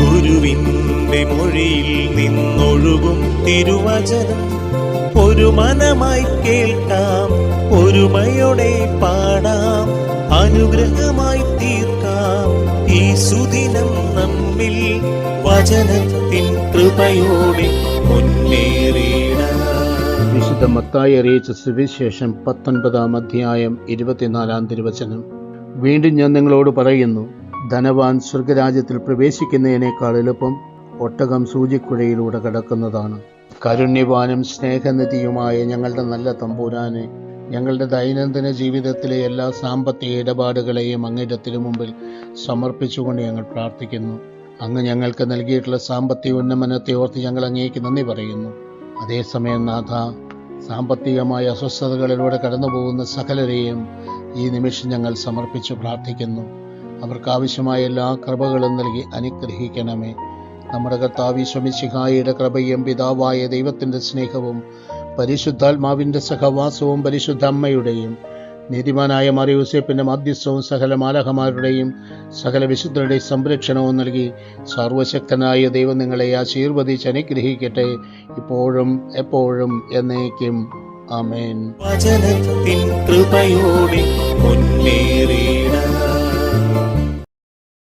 ഗുരുവിന്റെ മൊഴിയിൽ നിന്നൊഴുകും തിരുവചനം. ഒരു മനമായി കേൾക്കാം ഒരുമയോടെ പാടാം അനുഗ്രഹമായി തീർക്കാം. ഈ സുദിനം നമ്മിൽ വചനത്തിൻ കൃപയോടെ മുന്നേറിയിടാം വിശുദ്ധ മത്തായി അറിയിച്ച സുവിശേഷം പത്തൊൻപതാം അധ്യായം ഇരുപത്തിനാലാം തിരുവചനം. വീണ്ടും ഞാൻ നിങ്ങളോട് പറയുന്നു ധനവാൻ സ്വർഗരാജ്യത്തിൽ പ്രവേശിക്കുന്നതിനേക്കാൾ എളുപ്പം ഒട്ടകം സൂചിക്കുഴയിലൂടെ കടക്കുന്നതാണ്. കരുണ്യവാനും സ്നേഹനിധിയുമായ ഞങ്ങളുടെ നല്ല തമ്പൂരാനെ ഞങ്ങളുടെ ദൈനംദിന ജീവിതത്തിലെ എല്ലാ സാമ്പത്തിക ഇടപാടുകളെയും അങ്ങയുടെ മുമ്പിൽ സമർപ്പിച്ചുകൊണ്ട് ഞങ്ങൾ പ്രാർത്ഥിക്കുന്നു. അങ്ങ് ഞങ്ങൾക്ക് നൽകിയിട്ടുള്ള സാമ്പത്തിക ഉന്നമനത്തെ ഓർത്ത് ഞങ്ങൾ അങ്ങേക്ക് നന്ദി പറയുന്നു. അതേസമയം നാഥ സാമ്പത്തികമായ അസ്വസ്ഥതകളിലൂടെ കടന്നുപോകുന്ന സകലരെയും ഈ നിമിഷം ഞങ്ങൾ സമർപ്പിച്ച് പ്രാർത്ഥിക്കുന്നു. അവർക്ക് ആവശ്യമായ എല്ലാ കൃപകളും നൽകി അനുഗ്രഹിക്കണമേ. നമ്മുടെ കർത്താവ് ശമിശിഹായുടെ കൃപയും പിതാവായ ദൈവത്തിന്റെ സ്നേഹവും പരിശുദ്ധാത്മാവിന്റെ സഹവാസവും പരിശുദ്ധ അമ്മയുടെയും നീതിമാനായ മറിയൂസേപ്പിന്റെ മാധ്യസ്ഥവും സകല മാലഹമാരുടെയും സകല വിശുദ്ധരുടെയും സംരക്ഷണവും നൽകി സർവശക്തനായ ദൈവം നിങ്ങളെ ആശീർവദിച്ച് അനുഗ്രഹിക്കട്ടെ. ഇപ്പോഴും എപ്പോഴും എന്നേക്കും. ആമേൻ. കൃപയോടെ